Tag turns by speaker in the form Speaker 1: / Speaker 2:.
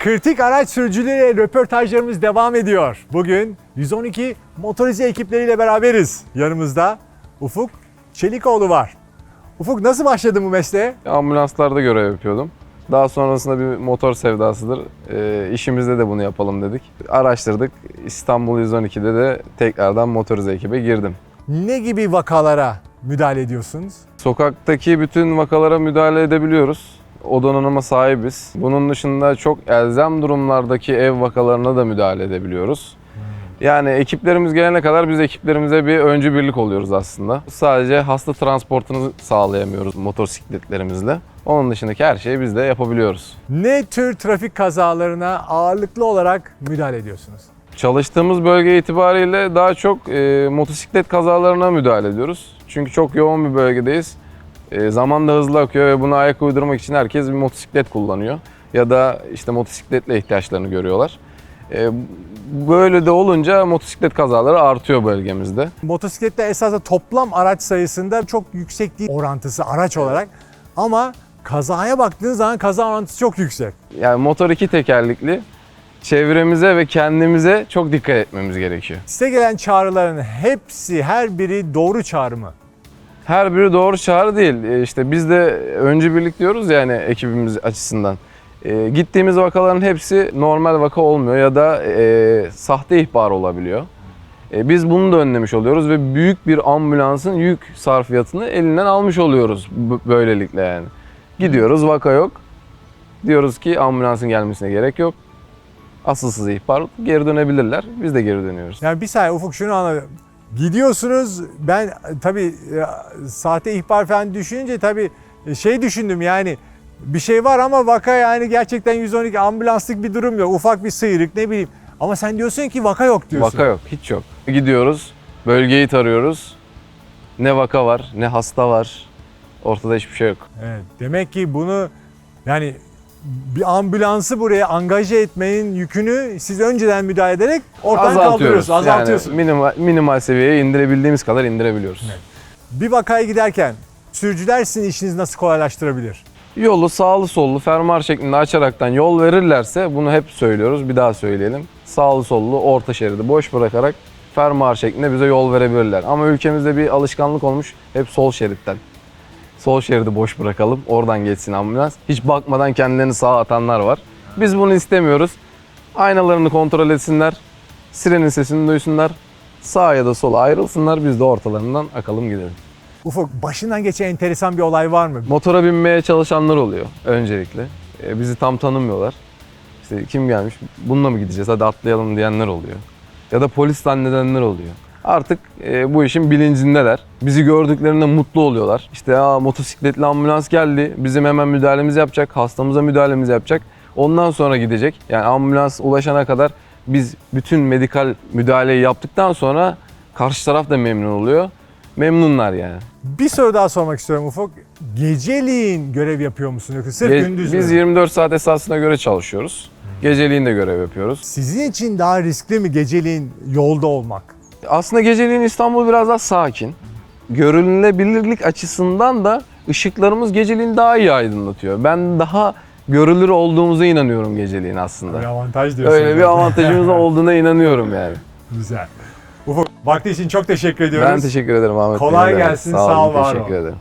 Speaker 1: Kritik araç sürücüleriyle röportajlarımız devam ediyor. Bugün 112 motorize ekipleriyle beraberiz. Yanımızda Ufuk Çelikoğlu var. Ufuk nasıl başladın bu mesleğe?
Speaker 2: Ambulanslarda görev yapıyordum. Daha sonrasında bir motor sevdasıdır. E, işimizde de bunu yapalım dedik. Araştırdık. İstanbul 112'de de tekrardan motorize ekibe girdim.
Speaker 1: Ne gibi vakalara müdahale ediyorsunuz?
Speaker 2: Sokaktaki bütün vakalara müdahale edebiliyoruz. O donanıma sahibiz. Bunun dışında çok elzem durumlardaki ev vakalarına da müdahale edebiliyoruz. Yani ekiplerimiz gelene kadar biz ekiplerimize bir öncü birlik oluyoruz aslında. Sadece hasta transportunu sağlayamıyoruz motosikletlerimizle. Onun dışındaki her şeyi biz de yapabiliyoruz.
Speaker 1: Ne tür trafik kazalarına ağırlıklı olarak müdahale ediyorsunuz?
Speaker 2: Çalıştığımız bölge itibariyle daha çok e, motosiklet kazalarına müdahale ediyoruz. Çünkü çok yoğun bir bölgedeyiz. E, zaman da hızlı akıyor ve buna ayak uydurmak için herkes bir motosiklet kullanıyor. Ya da işte motosikletle ihtiyaçlarını görüyorlar. E, böyle de olunca motosiklet kazaları artıyor bölgemizde.
Speaker 1: Motosikletle esasında toplam araç sayısında çok yüksek değil orantısı araç olarak. Ama kazaya baktığınız zaman kaza orantısı çok yüksek.
Speaker 2: Yani motor iki tekerlikli. Çevremize ve kendimize çok dikkat etmemiz gerekiyor.
Speaker 1: Size gelen çağrıların hepsi, her biri doğru çağrı mı?
Speaker 2: Her biri doğru çağrı değil. E, İşte biz de öncü birlik diyoruz yani ekibimiz açısından. E, gittiğimiz vakaların hepsi normal vaka olmuyor ya da e, sahte ihbar olabiliyor. E, biz bunu da önlemiş oluyoruz ve büyük bir ambulansın yük sarfiyatını elinden almış oluyoruz böylelikle yani. Gidiyoruz vaka yok. Diyoruz ki ambulansın gelmesine gerek yok. Asılsız ihbar geri dönebilirler. Biz de geri dönüyoruz.
Speaker 1: Yani bir saniye Ufuk şunu anladım. Gidiyorsunuz ben tabii e, sahte ihbar falan düşününce tabii e, şey düşündüm yani bir şey var ama vaka yani gerçekten 112 ambulanslık bir durum yok. Ufak bir sıyrık ne bileyim. Ama sen diyorsun ki vaka yok diyorsun.
Speaker 2: Vaka yok, hiç yok. Gidiyoruz, bölgeyi tarıyoruz. Ne vaka var, ne hasta var. Ortada hiçbir şey yok.
Speaker 1: Evet, demek ki bunu yani bir ambulansı buraya angaje etmenin yükünü siz önceden müdahale ederek ortadan kaldırıyorsunuz, azaltıyorsunuz.
Speaker 2: Yani minimal, minimal seviyeye indirebildiğimiz kadar indirebiliyoruz.
Speaker 1: Bir vakaya giderken sürücüler sizin işinizi nasıl kolaylaştırabilir?
Speaker 2: Yolu sağlı sollu fermuar şeklinde açaraktan yol verirlerse bunu hep söylüyoruz. Bir daha söyleyelim. Sağlı sollu orta şeridi boş bırakarak fermuar şeklinde bize yol verebilirler. Ama ülkemizde bir alışkanlık olmuş hep sol şeritten. Sol şeridi boş bırakalım. Oradan geçsin ambulans. Hiç bakmadan kendilerini sağa atanlar var. Biz bunu istemiyoruz. Aynalarını kontrol etsinler. Sirenin sesini duysunlar. Sağa ya da sola ayrılsınlar. Biz de ortalarından akalım gidelim.
Speaker 1: Ufuk başından geçen enteresan bir olay var mı?
Speaker 2: Motora binmeye çalışanlar oluyor öncelikle. E, bizi tam tanımıyorlar. İşte kim gelmiş, bununla mı gideceğiz, hadi atlayalım diyenler oluyor. Ya da polis zannedenler oluyor. Artık e, bu işin bilincindeler. Bizi gördüklerinde mutlu oluyorlar. İşte Aa, motosikletli ambulans geldi, bizim hemen müdahalemizi yapacak, hastamıza müdahalemizi yapacak. Ondan sonra gidecek. Yani ambulans ulaşana kadar biz bütün medikal müdahaleyi yaptıktan sonra karşı taraf da memnun oluyor. Memnunlar yani.
Speaker 1: Bir soru daha sormak istiyorum Ufuk. Geceliğin görev yapıyor musun yoksa sırf
Speaker 2: Ge-
Speaker 1: gündüz
Speaker 2: Biz
Speaker 1: mü?
Speaker 2: 24 saat esasına göre çalışıyoruz. Geceliğin de görev yapıyoruz.
Speaker 1: Sizin için daha riskli mi geceliğin yolda olmak?
Speaker 2: Aslında geceliğin İstanbul biraz daha sakin. Görünülebilirlik açısından da ışıklarımız geceliğin daha iyi aydınlatıyor. Ben daha görülür olduğumuza inanıyorum geceliğin
Speaker 1: Bir
Speaker 2: aslında.
Speaker 1: avantaj diyorsun.
Speaker 2: Öyle bir avantajımız olduğuna inanıyorum yani.
Speaker 1: Güzel. Ufuk vakti için çok teşekkür ediyoruz.
Speaker 2: Ben teşekkür ederim Ahmet Bey.
Speaker 1: Kolay gelsin, sağ ol, var ol.
Speaker 2: Teşekkür ederim.